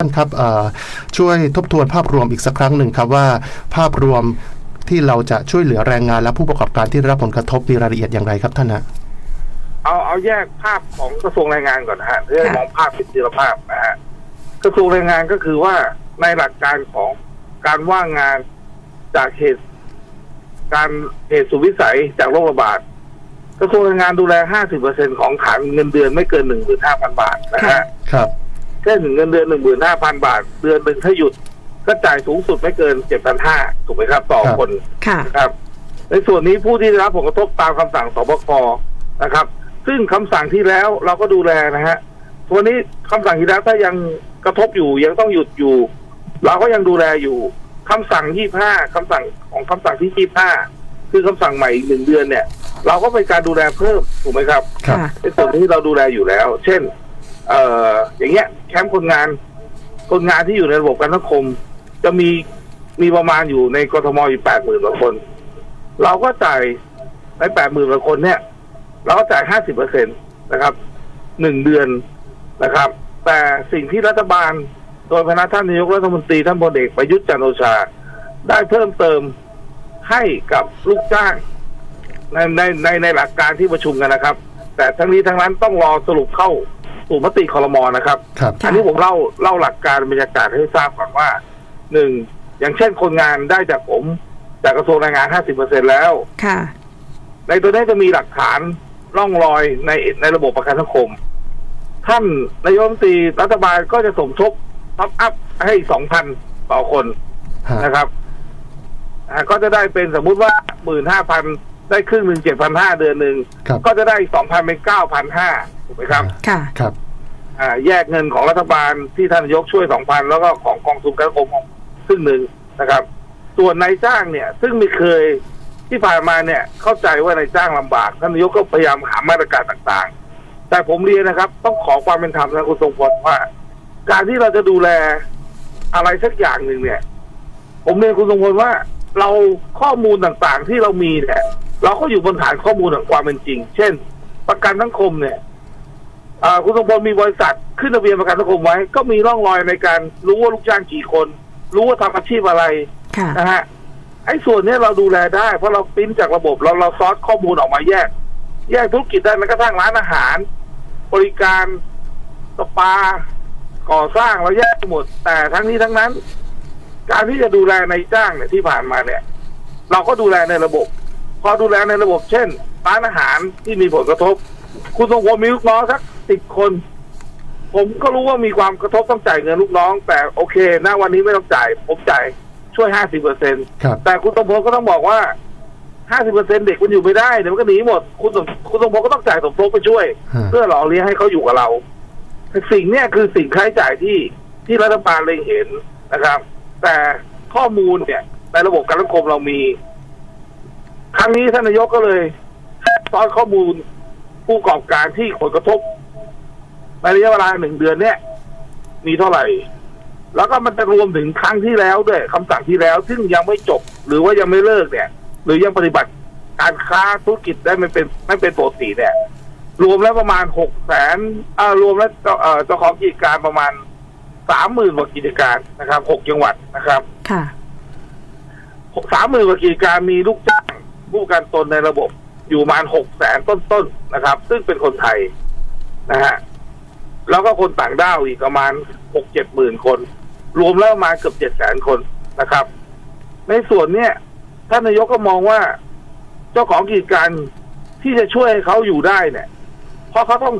ท่านครับเอ่อช่วยทบทวนภาพรวมอีกสักครั้งหนึ่งครับว่าภาพรวมที่เราจะช่วยเหลือแรงงานและผู้ประกอบการที่ได้รับผลกระทบมีรายละเอียดอย่างไรครับท่านฮะเอาเอาแยกภาพของกระทรวงแรงงานก่อนนะฮะเพื่อให้ค่ะมองภาพเป็นทีละภาพนะฮะกระทรวงแรงงานก็คือว่าในหลักการของการว่างงานจากเหตุการเหตุสุดวิสัยจากโรคระบาดกระทรวงแรงงานดูแล 50%ของฐานเงินเดือนไม่เกิน 15,000 บาทนะฮะครับ เช่นเงินเดือน15,000บาท เดือนหนึ่งถ้าหยุดก็จ่ายสูงสุดไม่เกิน7,500ถูกไหมครับ ต่อครับคนค่ะนะครับ ในส่วนนี้ผู้ที่ได้รับผลกระทบตามคำสั่งสบคนะครับ ซึ่งคำสั่งที่แล้วเราก็ดูแลนะฮะวันนี้คำสั่งที่แล้วถ้ายังกระทบอยู่ยังต้องหยุดอยู่ เราก็ยังดูแลอยู่คำสั่งที่ห้าคำสั่งของคำสั่งที่ยี่ห้าคือคำสั่งใหม่อีกหนึ่งเดือนเนี่ย เราก็เป็นการดูแลเพิ่มถูกไหมครับ ครับค่ะในส่วนที่เราดูแลอยู่แล้ว เช่น เอ่ออย่างเงี้ยแคมป์คนงาน คนงานที่อยู่ในระบบการสังคม จะมีมีประมาณอยู่ในกรทมอยู่แปดหมื่นกว่าคน เราก็จ่ายในแปดหมื่นกว่าคนเนี่ย เราก็จ่ายห้าสิบเปอร์เซ็นตนะครับหนึ่งเดือนนะครับ แต่สิ่งที่รัฐบาล โดยพนักท่านนายกรัฐมนตรีท่านพลเอกประยุทธ์จันโอชา ได้เพิ่มเติมให้กับลูกจ้างในในในในหลักการที่ประชุมกันนะครับ แต่ทั้งนี้ทั้งนั้นต้องรอสรุปเข้า สู่มติคอรมอนะครับ ครับค่ะอันนี้ผมเล่าเล่าหลักการบรรยากาศให้ทราบก่อนว่าหนึ่งอย่างเช่นคนงานได้จากผม จากกระทรวงแรงงานห้าสิบเปอร์เซ็นแล้ว ค่ะ ในตัวนี้จะมีหลักฐานร่องรอยในในระบบประกันสังคม ท่านนายกรัฐมนตรีรัฐบาลก็จะสมทบท็อปอัพให้สองพันต่อคนฮะ นะครับอ่าก็จะได้เป็นสมมุติว่าหมื่นห้าพันได้ครึ่งหนึ่งเจ็ดพันห้าเดือนหนึ่งครับ ก็จะได้สองพันเป็นเก้าพันห้า ถูกไหมครับค่ะครับ อ่าแยกเงินของรัฐบาลที่ท่านนายกช่วยสองพันแล้วก็ของกองทุนการคมครึ่งหนึ่งนะครับ ส่วนนายจ้างเนี่ย ซึ่งไม่เคยที่ผ่านมาเนี่ย เข้าใจว่านายจ้างลำบากท่านนายกก็พยายามหามาตรการต่างๆ แต่ผมเรียนนะครับ ต้องขอความเป็นธรรมนะคุณทรงพลว่า การที่เราจะดูแลอะไรสักอย่างหนึ่งเนี่ย ผมเรียนคุณทรงพลว่าเราข้อมูลต่างๆที่เรามีเนี่ย เราก็อยู่บนฐานข้อมูลของความเป็นจริง เช่น ประกันสังคมเนี่ยอ่า คุณสมพลมีบริษัทขึ้นทะเบียนประกันสังคมไว้ ก็มีร่องรอยในการรู้ว่าลูกจ้างกี่คน รู้ว่าทำอาชีพอะไรค่ะนะฮะไอ้ส่วนเนี้ยเราดูแลได้ เพราะเราปริ้นจากระบบเราเราซอสข้อมูลออกมาแยก แยกธุรกิจได้แม้กระทั่งร้านอาหาร บริการสปา ก่อสร้างเราแยกหมด แต่ทั้งนี้ทั้งนั้น การที่จะดูแลในจ้างเนี่ยที่ผ่านมาเนี่ย เราก็ดูแลในระบบ พอดูแลในระบบเช่นร้านอาหารที่มีผลกระทบ คุณทรงพลมีลูกน้องสัก สิบคน ผมก็รู้ว่ามีความกระทบต้องจ่ายเงินลูกน้อง แต่โอเคณวันนี้ไม่ต้องจ่าย ผมจ่ายช่วยห้าสิบเปอร์เซ็นครับแต่คุณสมพลก็ต้องบอกว่าห้าสิบเปอร์เซ็นเด็กมันอยู่ไม่ได้เดี๋ยวมันก็หนีหมด คุณสมคุณสมพลก็ต้องจ่ายสมทบไปช่วยฮะเพื่อหล่อเลี้ยงให้เขาอยู่กับเรา สิ่งเนี้ยคือสิ่งค่าใช้จ่ายที่ที่รัฐบาลเล็งเห็นนะครับ แต่ข้อมูลเนี่ยในระบบการสังคมเรามี ครั้งนี้ท่านนายกก็เลยซ้อนข้อมูลผู้ประกอบการที่ผลกระทบ ในระยะเวลาหนึ่งเดือนเนี่ยมีเท่าไหร่ แล้วก็มันจะรวมถึงครั้งที่แล้วด้วยคำสั่งที่แล้ว ซึ่งยังไม่จบหรือว่ายังไม่เลิกเนี่ย หรือยังปฏิบัติการค้าธุรกิจได้ไม่เป็นไม่เป็นปกติเนี่ย รวมแล้วประมาณหกแสนอ่ารวมแล้วเจ้าเอ่อเจ้าของกิจการประมาณสามหมื่นกว่ากิจการนะครับหกจังหวัดนะครับ ค่ะสามหมื่นกว่ากิจการมีลูกจ้างผู้ประกันตนในระบบอยู่ประมาณหกแสนต้นๆนะครับ ซึ่งเป็นคนไทยนะฮะ แล้วก็คนต่างด้าวอีกประมาณหกเจ็ดหมื่นคน รวมแล้วประมาณเกือบเจ็ดแสนคนนะครับ ในส่วนเนี้ยท่านนายกก็มองว่า เจ้าของกิจการที่จะช่วยให้เขาอยู่ได้เนี่ย เพราะเขาต้อง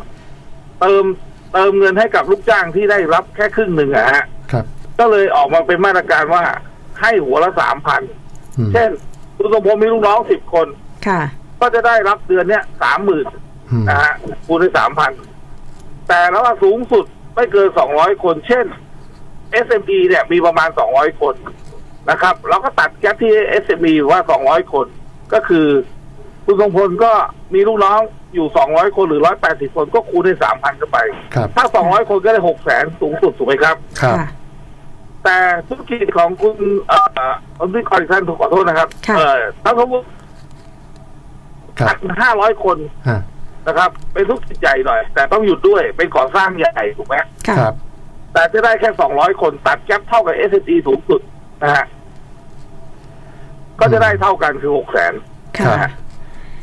เติมเติมเงินให้กับลูกจ้างที่ได้รับแค่ครึ่งหนึ่งอะฮะครับ ก็เลยออกมาเป็นมาตรการว่าให้หัวละสามพันอืมเช่นคุณสมพงษ์มีลูกน้องสิบคน ค่ะ ก็จะได้รับเดือนเนี้ยสามหมื่นอืมนะฮะคูณด้วยสามพัน แต่แล้วว่าสูงสุดไม่เกินสองร้อยคน เช่น SME เนี่ยมีประมาณสองร้อยคนนะครับ เราก็ตัดแก๊ปที่ SME ว่าสองร้อยคน ก็คือคุณทรงพลก็มีลูกน้องอยู่สองร้อยคนหรือร้อยแปดสิบคนก็คูณด้วยสามพันเข้าไป ครับ ถ้าสองร้อยคนก็ได้หกแสนสูงสุดถูกไหมครับ ครับ ค่ะ แต่ธุรกิจของคุณเอ่อผมที่คอยท่านขอโทษนะครับ ค่ะ เออถ้าสมมติครับห้าร้อยคน ฮะ นะครับเป็นธุรกิจใหญ่หน่อย แต่ต้องหยุดด้วยเป็นก่อสร้างใหญ่ถูกไหมค่ะครับ แต่จะได้แค่สองร้อยคนตัดแก๊ปเท่ากับ s อ e สูงสุดนะฮะก็จะได้เท่ากันคือหกแสนครับค่ะ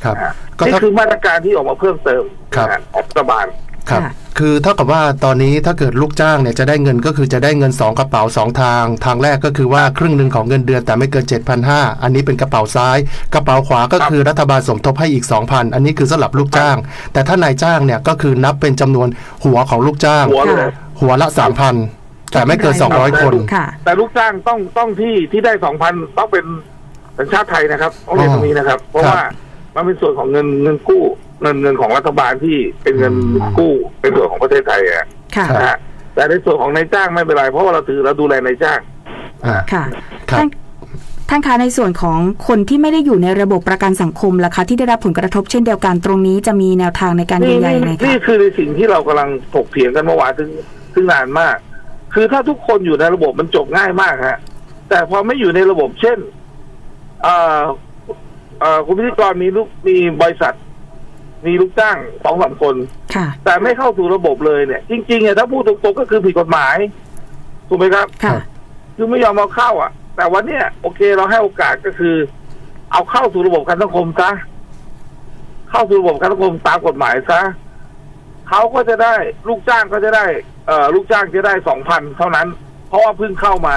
ครับนะฮะก็นี่ถ้าคือมาตรการที่ออกมาเพิ่มเติมครับ นะฮะของรัฐบาล ครับค่ะคือเท่ากับว่าตอนนี้ถ้าเกิดลูกจ้างเนี่ยจะได้เงินก็คือจะได้เงิน 2 กระเป๋า 2 ทาง ทางแรกก็คือว่าครึ่งหนึ่งของเงินเดือนแต่ไม่เกิน 7,500 อันนี้เป็นกระเป๋าซ้าย กระเป๋าขวาก็คือรัฐบาลสมทบให้อีก 2,000 อันนี้คือสำหรับลูกจ้าง แต่ถ้านายจ้างเนี่ยก็คือนับเป็นจำนวนหัวของลูกจ้างหัวเลยหัวละ 3,000 แต่ไม่เกิน 200 คนค่ะแต่ลูกจ้างต้องต้องที่ที่ได้สองพันต้องเป็นสัญชาติไทยนะครับต้องเรียนตรงนี้นะครับ เพราะครับว่ามันเป็นส่วนของเงินเงินกู้ เงินเงินของรัฐบาลที่เป็นเงินกู้เป็นส่วนของประเทศไทยอะค่ะนะฮะแต่ในส่วนของนายจ้างไม่เป็นไรเพราะว่าเราถือเราดูแลนายจ้าง อ่า ค่ะครับ ท่านท่านคะในส่วนของคนที่ไม่ได้อยู่ในระบบประกันสังคมล่ะคะ ที่ได้รับผลกระทบเช่นเดียวกันตรงนี้จะมีแนวทางในการเยีนี่ยวยานี่ยังไงคะนี่คือในสิ่งที่เรากำลังถกเถียงกันเมื่อวานซึ่งซึ่งนานมาก คือถ้าทุกคนอยู่ในระบบมันจบง่ายมากฮะ แต่พอไม่อยู่ในระบบเช่นเอ่อเอ่อคุณพิธีกรมีลูกมีบริษัท มีลูกจ้างสองสามคน ค่ะ แต่ไม่เข้าสู่ระบบเลยเนี่ย จริงๆเนี่ยถ้าพูดตรงๆก็คือผิดกฎหมายถูกไหมครับค่ะ คือไม่ยอมเอาเข้า อะ แต่วันเนี้ยโอเคเราให้โอกาสก็คือ เอาเข้าสู่ระบบการสังคมซะเข้าสู่ระบบการสังคมตามกฎหมายซะเขาก็จะได้ลูกจ้างก็จะได้เอ่อลูกจ้างจะได้สองพันเท่านั้น เพราะว่าเพิ่งเข้ามา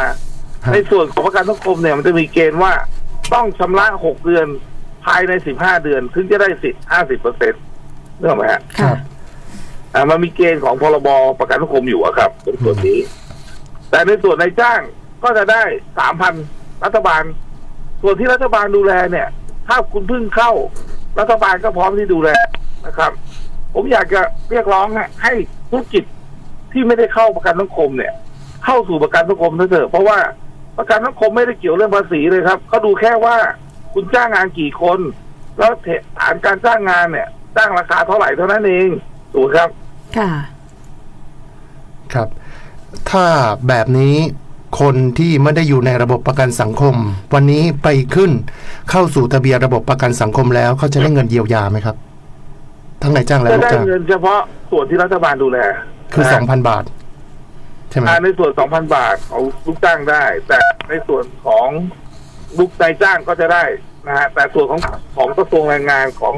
ครับในส่วนของประกันสังคมเนี่ยมันจะมีเกณฑ์ว่าต้องชำระหกเดือน ภายในสิบห้าเดือน ถึงจะได้สิทธิ์ห้าสิบเปอร์เซ็นต์เรื่องไหมฮะครัค่ะบอ่ามันมีเกณฑ์ของพรบประกันสังคมอยู่อะครับในส่วนนี้ แต่ในส่วนนายจ้างก็จะได้สามพันรัฐบาล ส่วนที่รัฐบาลดูแลเนี่ย ถ้าคุณเพิ่งเข้า รัฐบาลก็พร้อมที่ดูแลนะครับ ผมอยากจะเรียกร้องฮะให้ธุรกิจที่ไม่ได้เข้าประกันสังคมเนี่ย เข้าสู่ประกันสังคมเถอะเพราะว่าประกันสังคมไม่ได้เกี่ยวเรื่องภาษีเลยครับเขาดูแค่ว่า คุณจ้างงานกี่คน แล้วฐานการจ้างงานเนี่ยจ้างราคาเท่าไหร่เท่านั้นเองถูกไหมครับ ค่ะ ครับ ถ้าแบบนี้คนที่ไม่ได้อยู่ในระบบประกันสังคม วันนี้ไปขึ้นเข้าสู่ทะเบียนระบบประกันสังคมแล้วเขาจะได้เงินเยียวยาไหมครับ ทั้งนายจ้างและจะลูกได้จ้างเงินเฉพาะส่วนที่รัฐบาลดูแล คือนะสองพันบาทใช่ไหมอ่าในส่วน2,000บาทของลูกจ้างได้ แต่ในส่วนของ ลูกนายจ้างก็จะได้นะฮะแต่ส่วนของของกระทรวงแรงงานของ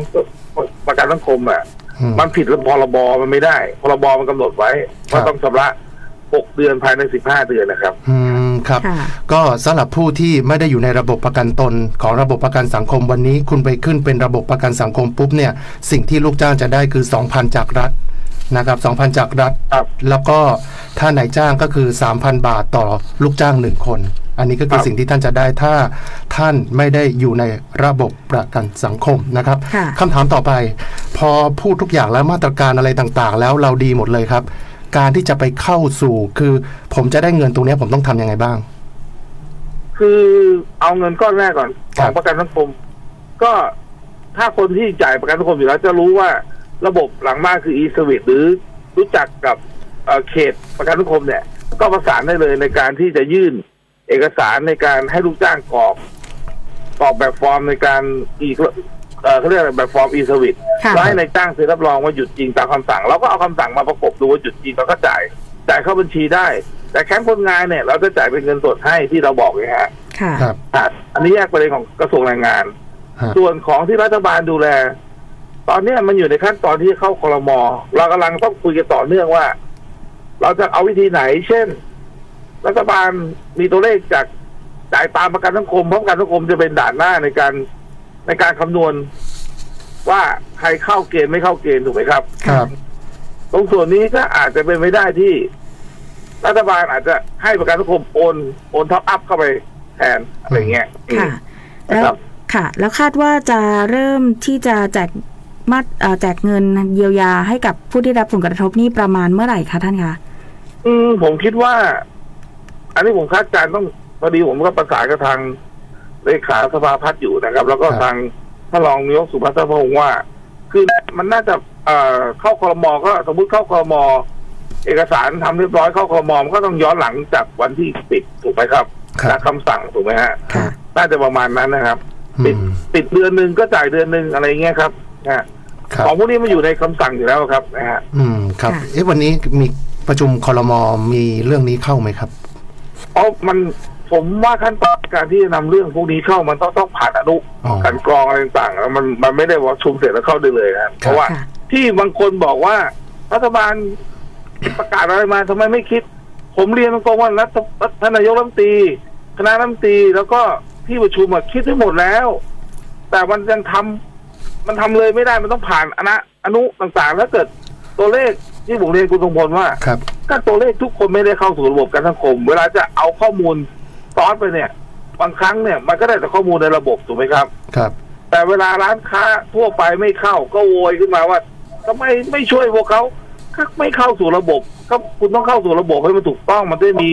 ประกันสังคมอะอืมมันผิดพรบมันไม่ได้พรบมันกำหนดไว้ครัว่าบต้องชำระ6เดือนภายใน15เดือนนะครับ อืมครับค่ะก็สำหรับผู้ที่ไม่ได้อยู่ในระบบประกันตนของระบบประกันสังคมวันนี้ คุณไปขึ้นเป็นระบบประกันสังคมปุ๊บเนี่ย สิ่งที่ลูกจ้างจะได้คือ2,000จากรัฐนะครับ2,000จากรัฐครับแล้วก็ถ้านายจ้างก็คือ3,000บาทต่อลูกจ้างหนึ่งคน อันนี้ก็คือครับสิ่งที่ท่านจะได้ถ้าท่านไม่ได้อยู่ในระบบประกันสังคมนะครับค่ะคำถามต่อไป พอพูดทุกอย่างแล้วมาตรการอะไรต่างๆ แล้วเราดีหมดเลยครับ การที่จะไปเข้าสู่คือผมจะได้เงินตรงเนี้ยผมต้องทำยังไงบ้าง คือเอาเงินก้อนแรกก่อนคขรัอบงประกันสังคม ก็ถ้าคนที่จ่ายประกันสังคมอยู่แล้วจะรู้ว่าระบบหลังบ้านคือ e-service หรือรู้จักกับเอ่อเขตประกันสังคมเนี่ย ก็ประสานได้เลยในการที่จะยื่น เอกสารในการให้ลูกจ้างกรอกกรอกแบบฟอร์มในการอีกเอ่อเขาเรียกอะไรแบบฟอร์ม e-service ค่ะแล้วให้ในายจ้างเซ็นรับรองว่าหยุดจริงตามคำสั่งเราก็เอาคำสั่งมาประกบดูว่าหยุดจริงเราก็จ่ายจ่ายเข้าบัญชีได้ แต่แคมป์คนงานเนี่ย เราจะจ่ายเป็นเงินสดให้ที่เราบอกไงฮะ ค่ะครับอะอันนี้แยกประเด็นของกระทรวงแรงงาน ฮะส่วนของที่รัฐบาลดูแล ตอนเนี้ยมันอยู่ในขั้นตอนที่เข้าคลมเรากำลังต้องคุยกันต่อเนื่องว่า เราจะเอาวิธีไหน เช่น รัฐบาลมีตัวเลขจากจ่ายตามประกันสังคมเพราะประกันสังคมจะเป็นด่านหน้าในการในการคำนวณ ว่าใครเข้าเกณฑ์ไม่เข้าเกณฑ์ถูกไหมครับ ครับ ตรงส่วนนี้ก็อาจจะเป็นไม่ได้ที่ รัฐบาลอาจจะให้ประกันสังคมโอนโอนท็อปอัพเข้าไปแทนอะไรเงี้ยค่ะอืมแล้วครับค่ะ แล้วคาดว่าจะเริ่มที่จะแจกมาตรเอ่อแจกเงินเยียวยาให้กับผู้ที่รับผลกระทบนี่ประมาณเมื่อไหร่คะท่านคะอืมผมคิดว่า อันนี้ผมคาดการณ์ต้องพอดีผมก็ประสานกับทางเลขาสภาพัฒน์อยู่นะครับ แล้วก็ครับทางท่านรองนายกสุพัฒน์พงศ์ว่า คือมันน่าจะเอ่อเข้าครมก็ สมมุติเข้าครมเอกสารทำเรียบร้อยเข้าครมมันก็ต้องย้อนหลังจากวันที่ปิดถูกไหมครับครับจากคำสั่งถูกไหมฮะค่ะน่าจะประมาณนั้นนะครับอืปิดมปิดเดือนหนึ่งก็จ่ายเดือนหนึ่งอะไรเงี้ยครับนะฮะครับของพวกนี้มันอยู่ในคำสั่งอยู่แล้วครับนะฮะอืมครับค่ะเอ๊ะวันนี้มีประชุมคอรมอมีเรื่องนี้เข้าไหมครับ อ๋อมันผมว่าขั้นตอนการที่จะนำเรื่องพวกนี้เข้ามันต้องต้องผ่านอนุอ๋อการกรองอะไรต่างๆแล้วมันมันไม่ได้ว่าชุมเสร็จแล้วเข้าได้เลยนะเพราะว่า ค่ะที่บางคนบอกว่า รัฐบาลประกาศอะไรมาทำไมไม่คิด ผมเรียนตรงๆว่ารัฐท่านนายกรัฐมนตรีคณะรัฐมนตรีแล้วก็ที่ประชุมอะคิดไว้หมดแล้ว แต่มันยังทำมันทำเลยไม่ได้มันต้องผ่านอนะอนุต่างๆ แล้วเกิดตัวเลขที่ผมเรียนคุณทรงพลว่าครับ ก็ตัวเลขทุกคนไม่ได้เข้าสู่ระบบการสังคม เวลาจะเอาข้อมูลซ้อนไปเนี่ย บางครั้งเนี่ยมันก็ได้แต่ข้อมูลในระบบถูกไหมครับ ครับ แต่เวลาร้านค้าทั่วไปไม่เข้าก็โวยขึ้นมาว่าทำไมไม่ช่วยพวกเขาก็ไม่เข้าสู่ระบบก็คุณต้องเข้าสู่ระบบให้มันถูกต้องมันได้มี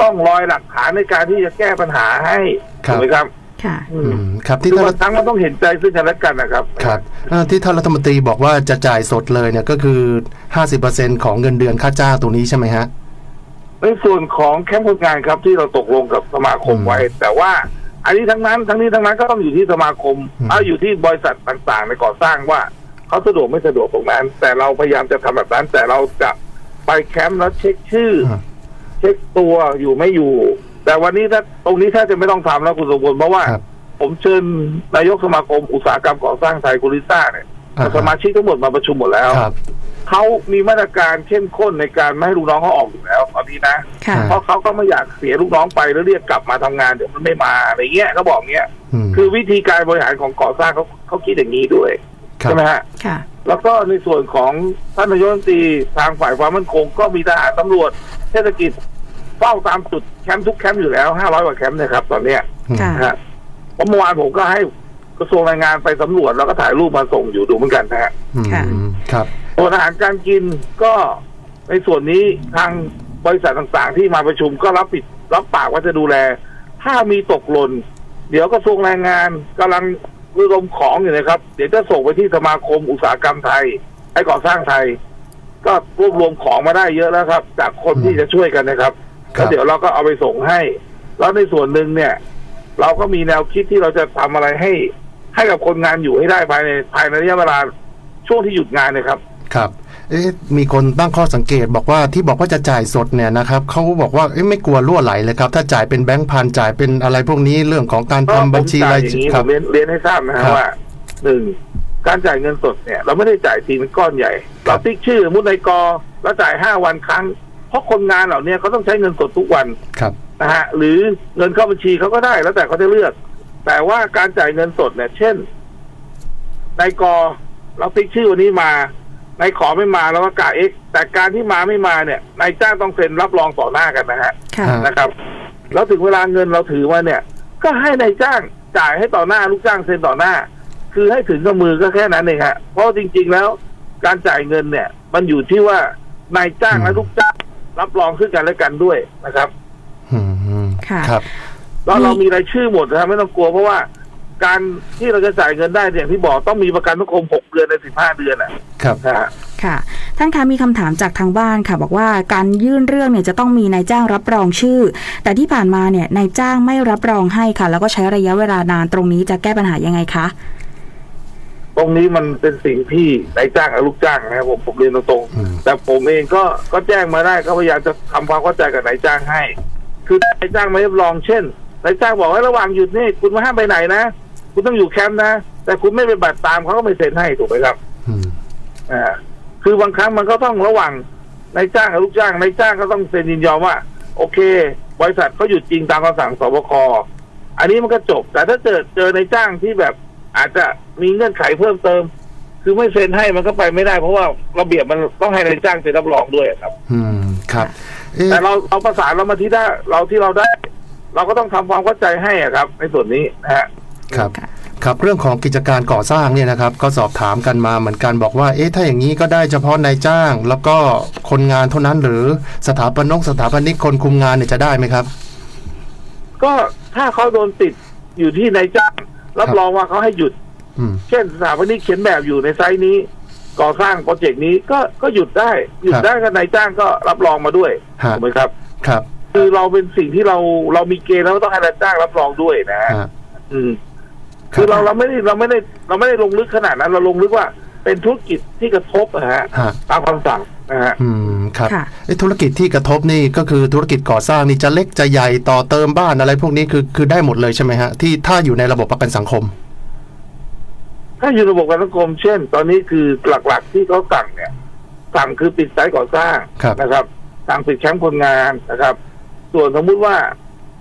ร่องรอยหลักฐานในการที่จะแก้ปัญหาให้ครับถูกไหมครับ ค่ะอือืมมครับคืที่อท่านบางครั้งมันต้องเห็นใจซึ่งกันและกันนะครับ ครับเอ่อที่ท่านรัฐมนตรีบอกว่าจะจ่ายสดเลยเนี่ยก็คือ 50%ของเงินเดือนค่าจ้างตรงนี้ใช่ไหมฮะ ในส่วนของแคมป์คนงานครับที่เราตกลงกับสมาคมอืมไว้ แต่ว่าอันนี้ทั้งนั้นทั้งนี้ทั้งนั้นก็ต้องอยู่ที่สมาคมอืม เอาอยู่ที่บริษัทต่างๆ ในก่อสร้างว่าเขาสะดวกไม่สะดวกตรงนั้น แต่เราพยายามจะทำแบบนั้น แต่เราจะไปแคมป์แล้วเช็คชื่อออ่าเช็คตัวอยู่ไม่อยู่ แต่วันนี้ถ้าตรงนี้ถ้าจะไม่ต้องทำแล้วคุณสมบูรณ์เพราะว่า ครับ ผมเชิญนายกสมาคมอุตสาหกรรมก่อสร้างไทยกุลิซ่าเนี่ยอ่าสมาชิกทั้งหมดมาประชุมหมดแล้วครับ เขามีมาตรการเข้มข้นในการไม่ให้ลูกน้องเขาออกอยู่แล้วตอนนี้นะ ค่ะอ่าเพราะเขาก็ไม่อยากเสียลูกน้องไปแล้วเรียกกลับมาทำงานเดี๋ยวมันไม่มาอะไรเงี้ยเขาบอกเงี้ยอืมคือวิธีการบริหารของก่อสร้างเขาเขาคิดอย่างนี้ด้วยครับใช่ไหมฮะ ค่ะ แล้วก็ในส่วนของท่านนายกรัฐมนตรีทางฝ่ายความมั่นคงก็มีทหารตำรวจเทศกิจ เฝ้าตามจุดแคมป์ทุกแคมป์อยู่แล้วห้าร้อยกว่าแคมป์เนะครับ ตอนเนี้ยค่ะ นะฮะเพราะเมื่อวานผมก็ให้กระทรวงแรงงานไปสำรวจแล้วก็ถ่ายรูปมาส่งอยู่ดูเหมือนกันนะฮะอืมค่ะ ครับ ส่วนอาหารการกินก็ในส่วนนี้ทางบริษัทต่างๆ ที่มาประชุมก็รับผิดรับปากว่าจะดูแล ถ้ามีตกหล่นเดี๋ยวกระทรวงแรงงานกำลังระดมของอยู่นะครับ เดี๋ยวจะส่งไปที่สมาคมอุตสาหกรรมไทยไอ้ก่อสร้างไทย ก็รวบรวมของมาได้เยอะแล้วครับ จากคนที่จะช่วยกันนะครับครั แล้บวเดี๋ยวเราก็เอาไปส่งให้ แล้วในส่วนหนึ่งเนี่ย เราก็มีแนวคิดที่เราจะทำอะไรให้ ให้กับคนงานอยู่ให้ได้ภายในภายในระยะเวลาช่วงที่หยุดงานเนะครับ ครับเอ๊ะมีคนตั้งข้อสังเกตบอกว่าที่บอกว่าจะจ่ายสดเนี่ยนะครับเขาบอกว่าเอ๊ะไม่กลัวรั่วไหลเลยครับ ถ้าจ่ายเป็นแบงค์พันจ่ายเป็นอะไรพวกนี้เรื่องของการทำบัญชีก็ผมรายจ่ายอย่างนี้คผรับมเรียนเรียนให้ทราบนะครัฮะบว่าหนึ่งการจ่ายเงินสดเนี่ย เราไม่ได้จ่ายทีเป็นก้อนใหญ่ครัเราบติ๊กชื่อมุดในกอแล้วจ่ายห้าวันครั้งเพ ราะคนงานเหล่านี้เขาต้องใช้เงินสดทุกวันครับนะฮะหรือเงินเข้าบัญชีเขาก็ได้แล้วแต่เขาจะเลือก แต่ว่าการจ่ายเงินสดเนี่ย เช่นนายกอเราติ๊กชื่อวันนี้มานายขอไม่มาแล้วก็กาเอ็กแต่การที่มาไม่มาเนี่ยนายจ้างต้องเซ็นรับรองต่อหน้ากันนะฮะค่ะอ่านะครับ แล้วถึงเวลาเงินเราถือมาเนี่ย ก็ให้นายจ้างจ่ายให้ต่อหน้าลูกจ้างเซ็นต่อหน้า คือให้ถึงกับมือก็แค่นั้นเองฮะเพราะจริง ๆ แล้ว การจ่ายเงินเนี่ย มันอยู่ที่ว่านายจ้างและลูกจ้าง รับรองซึ่งกันและกันด้วยนะครับอืมค่ะครับเราเรามีรายชื่อหมดนะครับไม่ต้องกลัวเพราะว่าการที่เราจะจ่ายเงินได้เนี่ยที่บอกต้องมีประกันสังคมหกเดือนในสิบห้าเดือนอะ ครับนะฮะค่ะ ท่านคะมีคำถามจากทางบ้านค่ะ บอกว่าการยื่นเรื่องเนี่ยจะต้องมีนายจ้างรับรองชื่อ แต่ที่ผ่านมาเนี่ยนายจ้างไม่รับรองให้ค่ะ แล้วก็ใช้ระยะเวลานานตรงนี้จะแก้ปัญหายังไงคะ ตรงนี้มันเป็นสิ่งที่นายจ้างกับลูกจ้างนะครับผมผมเรียนตรงอืมๆแต่ผมเองก็ก็แจ้งมาได้ก็พยายามจะทำความเข้าใจกับนายจ้างให้ คือนายจ้างไม่รับรองเช่นนายจ้างบอกว่าระหว่างหยุดนี่คุณมาห้ามไปไหนนะคุณต้องอยู่แคมป์นะแต่คุณไม่ไปบัตรตามเขาก็ไม่เซ็นให้ถูกไหมครับอืมอ่าคือบางครั้งมันก็ต้องระหว่างนายจ้างกับลูกจ้างนายจ้างก็ต้องเซ็นยินยอมว่า โอเค บริษัทเขาหยุดจริงตามคำสั่งสบคอันนี้มันก็จบ แต่ถ้าเจอเจอนายจ้างที่แบบ อาจจะมีเงื่อนไขเพิ่มเติม คือไม่เซ็นให้มันก็ไปไม่ได้ เพราะว่าระเบียบมันต้องให้นายจ้างเซ็นรับรองด้วยครับ อืมครับเอ๊ะแต่เราเราประสานเรามาที่ได้เราที่เราได้ เราก็ต้องทำความเข้าใจให้อะครับ ในส่วนนี้นะฮะครับค่ะครับเรื่องของกิจการก่อสร้างเนี่ยนะครับ ก็สอบถามกันมาเหมือนกันบอกว่า เอ๊ะถ้าอย่างนี้ก็ได้เฉพาะนายจ้าง แล้วก็คนงานเท่านั้นหรือสถาปนกสถาปนิกคนคุมงานเนี่ยจะได้ไหมครับ ก็ถ้าเขาโดนติดอยู่ที่นายจ้าง รับรองว่าเขาให้หยุดอืมเช่นสถาปนิกเขียนแบบอยู่ในไซต์นี้ ก่อสร้างโปรเจกต์นี้ก็ก็หยุดได้ หยุดครับได้ก็นายจ้างก็รับรองมาด้วยฮะถูกไหมครับ ครับ คือเราเป็นสิ่งที่เราเรามีเกณฑ์แล้วก็ต้องให้นายจ้างรับรองด้วยนะฮะฮะอืมคือเราเราไม่ได้เราไม่ได้เราไม่ได้ลงลึกขนาดนั้น เราลงลึกว่าเป็นธุรกิจที่กระทบนะฮะฮะตามคำสั่ง นะฮะอืมครับค่ะไอ้ธุรกิจที่กระทบนี่ก็คือธุรกิจก่อสร้างนี่จะเล็กจะใหญ่ต่อเติมบ้านอะไรพวกนี้คือคือได้หมดเลยใช่ไหมฮะที่ถ้าอยู่ในระบบประกันสังคม ถ้าอยู่ระบบการสังคมเช่น ตอนนี้คือหลักๆที่เขาสั่งเนี่ยสั่งคือปิดไซต์ก่อสร้างครับ นะครับสั่งปิดแคมป์คนงานนะครับ ส่วนสมมุติว่า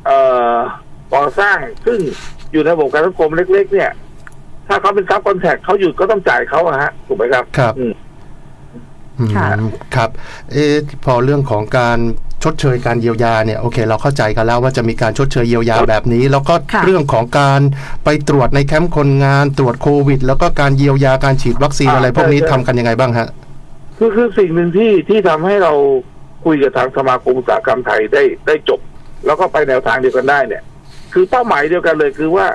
เอ่อก่อสร้างซึ่งอยู่ในระบบการสังคมเล็ก ๆ เนี่ย ถ้าเขาเป็นซับคอนแทคเขาหยุดก็ต้องจ่ายเขาอะฮะถูกไหมครับครับ อืมอืม ค่ะครับเอะพอเรื่องของการชดเชยการเยียวยาเนี่ยโอเค เราเข้าใจกันแล้วว่าจะมีการชดเชยเยียวยาแบบนี้ แล้วก็ค่ะเรื่องของการไปตรวจในแคมป์คนงานตรวจโควิด แล้วก็การเยียวยาการฉีดวัคซีนอ่าอะไรพวกนี้ใช่ทำกันยังไงบ้างฮะคือคือสิ่งหนึ่งที่ที่ทำให้เราคุยกับทางสมาคมอุตสาหกรรมไทยได้ได้จบ แล้วก็ไปแนวทางเดียวกันได้เนี่ย คือเป้าหมายเดียวกันเลยคือว่า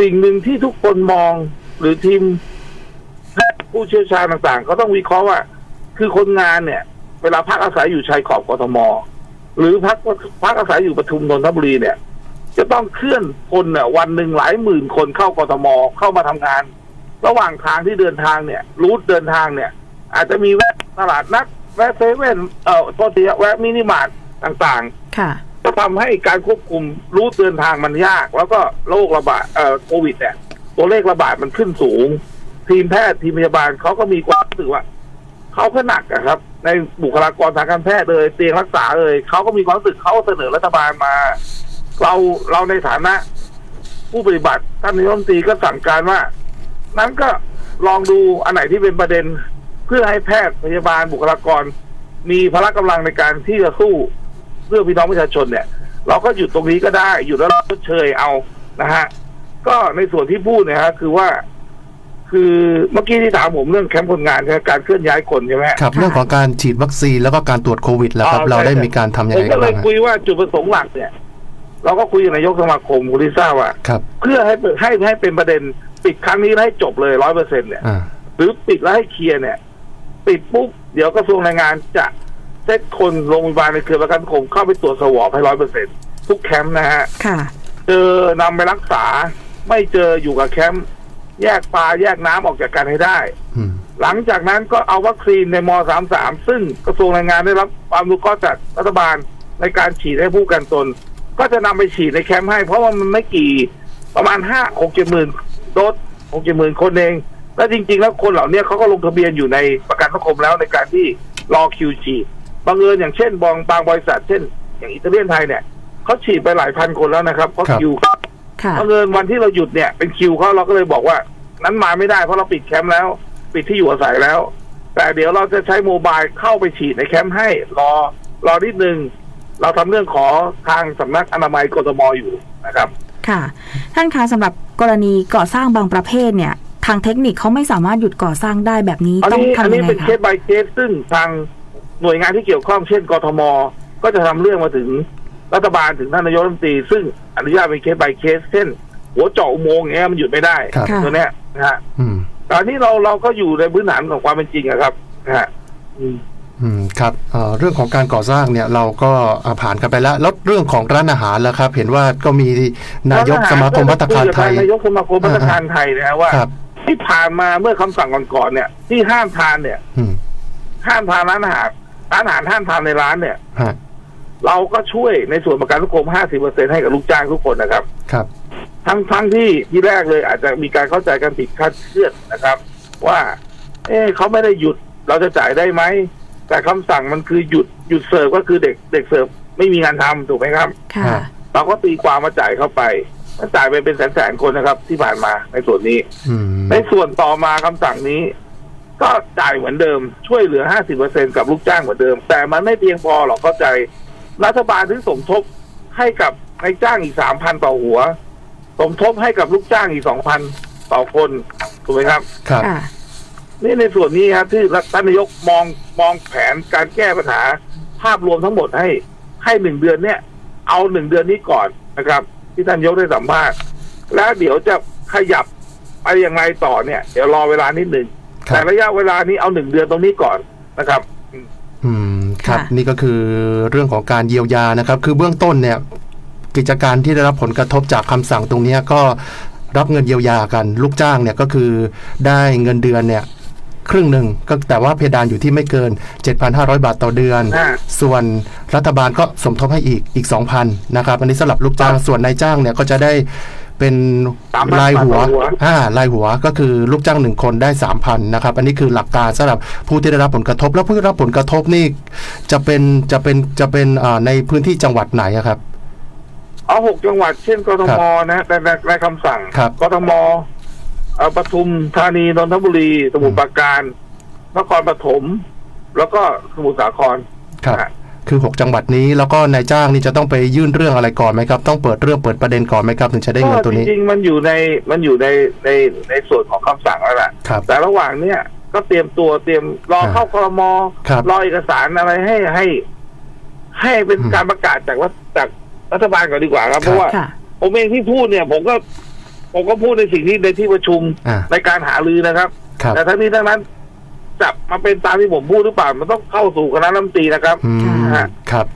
สิ่งหนึ่งที่ทุกคนมองหรือทีมผู้เชี่ยวชาญต่างๆก็ต้องวิเคราะห์ว่า คือคนงานเนี่ย เวลาพักอาศัยอยู่ชายขอบกทม หรือพักพักอาศัยอยู่ปทุมนนทบุรีเนี่ย จะต้องเคลื่อนคนเนี่ยวันหนึ่งหลายหมื่นคนเข้ากทมเข้ามาทำงาน ระหว่างทางที่เดินทางเนี่ย รูทเดินทางเนี่ย อาจจะมีแวะตลาดนัดแวะเซเว่นเอ่อโทษทีฮะแวะมินิมาร์ทต่างค่ะๆจะทำให้การควบคุมรูทเดินทางมันยาก แล้วก็โรคระบาดเอ่อโควิดเนี่ยตัวเลขระบาดมันขึ้นสูง ทีมแพทย์ทีมพยาบาลเขาก็มีความรู้สึกว่า เขาก็หนักอะครับ ในบุคลากรทางการแพทย์เลยเตียงรักษาเลยเขาก็มีความรู้สึกเขาเสนอรัฐบาลมา เราเราในฐานะ ผู้ปฏิบัติท่านนายกรัฐมนตรีก็สั่งการว่า นั้นก็ลองดูอันไหนที่เป็นประเด็น เพื่อให้แพทย์พยาบาลบุคลากร มีพละกำลังในการที่จะสู้เพื่อพี่น้องประชาชนเนี่ย เราก็หยุดตรงนี้ก็ได้หยุดแล้วชดเชยเอานะฮะก็ในส่วนที่พูดเนี่ยฮะคือว่า คือเมื่อกี้ที่ถามผมเรื่องแคมป์คนงานใช่ไหมการเคลื่อนย้ายคนใช่ไหมครับค่ะเรื่องของการฉีดวัคซีนแล้วก็การตรวจโควิดแล้วครับอ๋อเราได้ใช่มีการทำยังผมไงก็กันเลบ้ายงฮะคุยว่าจุดประสงค์หลักเนี่ย เราก็คุยกับนายกสมาคมคุณลิซ่าว่าครับเพื่อให้ให้ให้เป็นประเด็นปิดครั้งนี้แล้วให้จบเลยร้อยเปอร์เซ็นเนี่ยอ่าหรือปิดแล้วให้เคลียร์เนี่ย ปิดปุ๊บเดี๋ยวกระทรวงแรงงานจะเซตคนโรงพยาบาลในเครือประกันสังคมเข้าไปตรวจสวอปให้ร้อยเปอร์เซ็นทุกแคมป์นะฮะค่ะเจอนำไปรักษาไม่เจออยู่กับแคมป์ แยกปลาแยกน้ำออกจากกันให้ได้ อืม หลังจากนั้นก็เอาวัคซีนในม .33 ซึ่งกระทรวงแรงงานได้รับความอนุเคราะห์จากรัฐบาลในการฉีดให้ผู้ประกันตน ก็จะนำไปฉีดในแคมป์ให้ เพราะว่ามันไม่กี่ประมาณห้าหกเจ็ดหมื่นโดสหกเจ็ดหมื่นคนเอง และจริง ๆ แล้วคนเหล่านี้เขาก็ลงทะเบียนอยู่ในประกันสังคมแล้วในการที่รอคิวฉีดบางเอิญอย่างเช่นบางบางบริษัท เช่น อย่างอิตาเลียนไทยเนี่ยเขาฉีดไปหลายพันคนแล้วนะครับเพราะครับ คิว ค่ะบังเอิญวันที่เราหยุดเนี่ยเป็นคิวเขาเราก็เลยบอกว่า นั้นมาไม่ได้เพราะเราปิดแคมป์แล้ว ปิดที่อยู่อาศัยแล้ว แต่เดี๋ยวเราจะใช้โมบายเข้าไปฉีดในแคมป์ให้ รอรอนิดนึงเราทำเรื่องขอทางสำนักอนามัยกทมอยู่นะครับ ค่ะ ท่านคะสำหรับกรณีก่อสร้างบางประเภทเนี่ย ทางเทคนิคเขาไม่สามารถหยุดก่อสร้างได้แบบนี้อันต้องนี้อันทำยันี้งไงเป็นเคคะส by เคสซึ่งทางหน่วยงานที่เกี่ยวข้องเช่นกทม ก็จะทำเรื่องมาถึง รัฐบาลถึงท่านนายกรัฐมนตรีซึ่งอนุญาตเป็นเคส by เคสเช่น หัวเจาะอุโมงค์อย่างเงี้ยมันหยุดไม่ได้ครับค่ะตัวเนี้ยนะฮะอืม ตอนนี้เราเราก็อยู่ในพื้นฐานของความเป็นจริงอะครับนะฮะอืม อืมครับเอ่อเรื่องของการก่อสร้างเนี่ยเราก็อ่าผ่านกันไปแล้ว แล้วเรื่องของร้านอาหารแล้วครับ เห็นว่าก็มีนายกสมาคมพัตตาคารไทย นายกสมาคมพัตตาคารไทยนะฮะว่า ครับ ที่ผ่านมาเมื่อคำสั่งก่อนๆเนี่ย ที่ห้ามทานเนี่ย อืมห้ามทานร้านอาหารร้านอาหารห้ามทานในร้านเนี่ย ฮะ เราก็ช่วยในส่วนประกันสังคม 50%ให้กับลูกจ้างทุกคนนะครับ ครับ ทั้งทั้งที่ที่แรกเลยอาจจะมีการเข้าใจกันผิดคลาดเคลื่อนนะครับ ว่า เอ๊ะเขาไม่ได้หยุดเราจะจ่ายได้ไหม แต่คำสั่งมันคือหยุดหยุดเสิร์ฟก็คือเด็กเด็กเสิร์ฟไม่มีงานทำถูกไหมครับ ค่ะครับเราก็ตีความมาจ่ายเข้าไปมันจ่ายไปเป็นแสนๆคนนะครับ ที่ผ่านมาในส่วนนี้ อืมในส่วนต่อมาคำสั่งนี้ ก็จ่ายเหมือนเดิมช่วยเหลือ 50%กับลูกจ้างเหมือนเดิม แต่มันไม่เพียงพอหรอกเข้าใจ รัฐบาลถึงสมทบให้กับนายจ้างอีก3,000ต่อหัว สมทบให้กับลูกจ้างอีก2,000ต่อคนถูกไหมครับ ครับ ค่ะ นี่ในส่วนนี้ครับที่ท่านนายกมองมองแผนการแก้ปัญหา ภาพรวมทั้งหมดให้ให้หนึ่งเดือนเนี่ย เอาหนึ่งเดือนนี้ก่อนนะครับ ที่ท่านนายกได้สัมภาษณ์แล้วเดี๋ยวจะขยับไปยังไงต่อเนี่ย เดี๋ยวรอเวลานิดหนึ่งครัแต่บระยะเวลานี้เอาหนึ่งเดือนตรงนี้ก่อนนะครับ อืม ครับค่ะนี่ก็คือเรื่องของการเยียวยานะครับ คือเบื้องต้นเนี่ยกิจการที่ได้รับผลกระทบจากคำสั่งตรงเนี้ยก็รับเงินเยียวยากัน ลูกจ้างเนี่ยก็คือได้เงินเดือนเนี่ยครึ่งหนึ่งก็แต่ว่าเพดานอยู่ที่ไม่เกิน 7,500 บาทต่อเดือน อ่า ส่วนรัฐบาลก็สมทบให้อีกอีก 2,000นะครับอันนี้สำหรับลูกจ้างครับส่วนนายจ้างเนี่ยก็จะได้ เป็น3,000รายหัวบาทต่อหัวอ่ารายหัวก็คือลูกจ้างหนึ่งคนได้3,000นะครับ อันนี้คือหลักการสำหรับผู้ที่ได้รับผลกระทบ แล้วผู้ได้รับผลกระทบนี่จะเป็นจะเป็นจะเป็นอ่าในพื้นที่จังหวัดไหนอะครับเอาหกจังหวัดเช่นกทมนะในในในคำสั่งครับกทมเอ่อปทุมธานีนนทบุรี สมุทรปราการ นครปฐม แล้วก็สมุทรสาครครับอะ คือ 6 จังหวัดนี้แล้วก็นายจ้างนี่จะต้องไปยื่นเรื่องอะไรก่อนไหมครับ ต้องเปิดเรื่องเปิดประเด็นก่อนไหมครับถึงจะได้เงินตัวนี้ก็จริงๆมันอยู่ในมันอยู่ในในในส่วนของคำสั่งแล้วแหละครับแต่ระหว่างเนี้ยก็เตรียมตัวเตรียมรอครับเข้าครมครับรอเอกสารอะไรให้ให้ ให้เป็นอืมการประกาศจากว่าจากรัฐบาลก่อนดีกว่าครับเพราะว่าค่ะผมเองที่พูดเนี่ย ผมก็ผมก็พูดในสิ่งที่ในที่ประชุมอ่าในการหารือนะครับครับ แต่ทั้งนี้ทั้งนั้น จับมาเป็นตามที่ผมพูดหรือเปล่ามันต้องเข้าสู่คณะรัฐมนตรีนะครับอืมค่ะครับ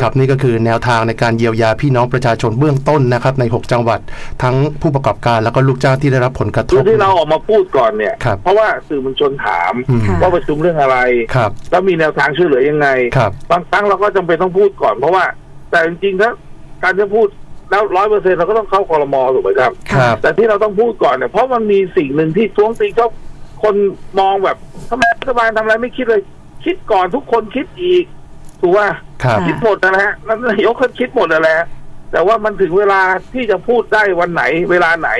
ครับนี่ก็คือแนวทางในการเยียวยาพี่น้องประชาชนเบื้องต้นนะครับ ใน 6 จังหวัดทั้งผู้ประกอบการแล้วก็ลูกจ้างที่ได้รับผลกระทคือบ ที่เราออกมาพูดก่อนเนี่ย ครับ เพราะว่าสื่อมวลชนถามอืมค่ะ ว่าประชุมเรื่องอะไร ครับแล้วมีแนวทางช่วยเหลือยังไง ครับ บางครั้งเราก็จำเป็นต้องพูดก่อนเพราะว่า แต่จริงๆถ้าการจะพูดแล้วร้อยเปอร์เซ็นเราก็ต้องเข้าคอรมอถูกไหมครับ ครับ แต่ที่เราต้องพูดก่อนเนี่ยเพราะมันมีสิ่งหนึ่งที่ท้วงติงก็ คนมองแบบทำไมรัฐบาลทำอะไรไม่คิดเลย คิดก่อนทุกคนคิดอีก ถูกว่าครับค่ะคิดหมดนะฮะนั่นนายกเขาคิดหมดนั่นแหละแต่ว่ามันถึงเวลาที่จะพูดได้วันไหน เวลาไหน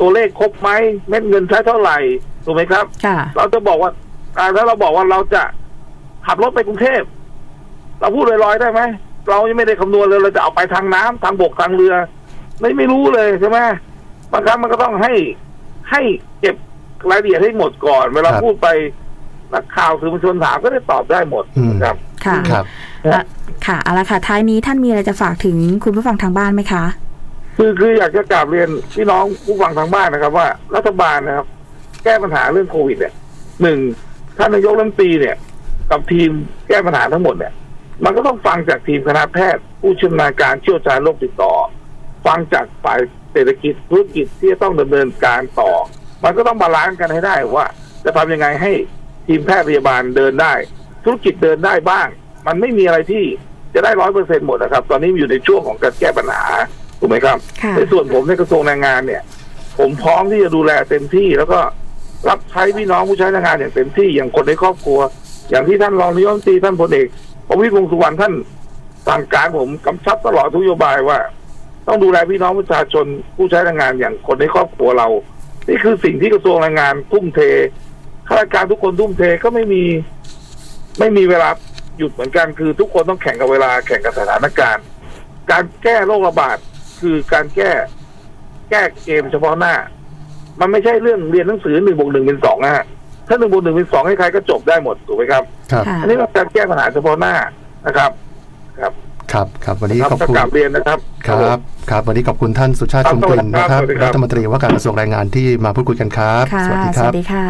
ตัวเลขครบไหมเม็ดเงินใช้เท่าไหร่ถูกไหมครับ ค่ะ เราจะบอกว่าอ่าถ้าเราบอกว่าเราจะขับรถไปกรุงเทพ เราพูดลอยๆได้ไหมเรายังไม่ได้คำนวณเลยเราจะเอาไปทางน้ำทางบกทางเรือ ไม่ไม่รู้เลยใช่ไหมบางครั้งมันก็ต้องให้ให้เก็บ รายละเอียดให้หมดก่อน เวลาครับพูดไปนักข่าวสื่อมวลชนถามก็ได้ตอบได้หมดอืมครับ ค่ะครับอะค่ะเอาละค่ะ ท้ายนี้ท่านมีอะไรจะฝากถึงคุณผู้ฟังทางบ้านไหมคะ คือคืออยากจะกราบเรียนพี่น้องผู้ฟังทางบ้านนะครับ ว่ารัฐบาลนะครับ แก้ปัญหาเรื่องโควิดเนี่ยหนึ่งท่านนายกรัฐมนตรีเนี่ย กับทีมแก้ปัญหาทั้งหมดเนี่ย มันก็ต้องฟังจากทีมคณะแพทย์ ผู้ชำนาญการเชี่ยวชาญโรคติดต่อ ฟังจากฝ่ายเศรษฐกิจธุรกิจที่จะต้องดำเนินการต่อ มันก็ต้องบาลานซ์กันให้ได้ว่า จะทำยังไงให้ทีมแพทย์พยาบาลเดินได้ ธุรกิจเดินได้บ้าง มันไม่มีอะไรที่จะได้ร้อยเปอร์เซ็นหมดนะครับ ตอนนี้อยู่ในช่วงของการแก้ปัญหาถูกไหมครับค่ะในส่วนผมในกระทรวงแรงงานเนี่ย ผมพร้อมที่จะดูแลเต็มที่ แล้วก็รับใช้พี่น้องผู้ใช้แรงงานอย่างเต็มที่อย่างคนในครอบครัว อย่างที่ท่านรองนายกรัฐมนตรีท่านพลเอกประวิตรวงษ์สุวรรณท่านสั่งการผมกำชับตลอดทุกนโยบายว่า ต้องดูแลพี่น้องประชาชนผู้ใช้แรงงานอย่างคนในครอบครัวเรา นี่คือสิ่งที่กระทรวงแรงงานทุ่มเทข้าราชการทุกคนทุ่มเทก็ไม่มี ไม่มีเวลาหยุดเหมือนกันคือทุกคนต้องแข่งกับเวลาแข่งกับสถานการณ์ การแก้โรคระบาดคือการแก้ แก้เกมเฉพาะหน้า มันไม่ใช่เรื่องเรียนหนังสือหนึ่งบวกหนึ่งเป็นสองนะฮะถ้าหนึ่งบวกหนึ่งเป็นสองให้ใครก็จบได้หมดถูกไหมครับ ครับค่ะอันนี้เป็นการแก้ปัญหาเฉพาะหน้านะครับ ครับ ครับครับวันนี้ครับขอบก็คุณกลับเรียนนะครับ ครับครับวันนี้ขอบคุณท่านสุชาติครัชบมกลิ่นสวัสดีนะคครัรับบสวัสดีครับรัฐมนตรีว่าการกระทรวงแรงงานที่มาพูดคุยกันครับค่ะสวัสดีคสรัวับสดีค่ะ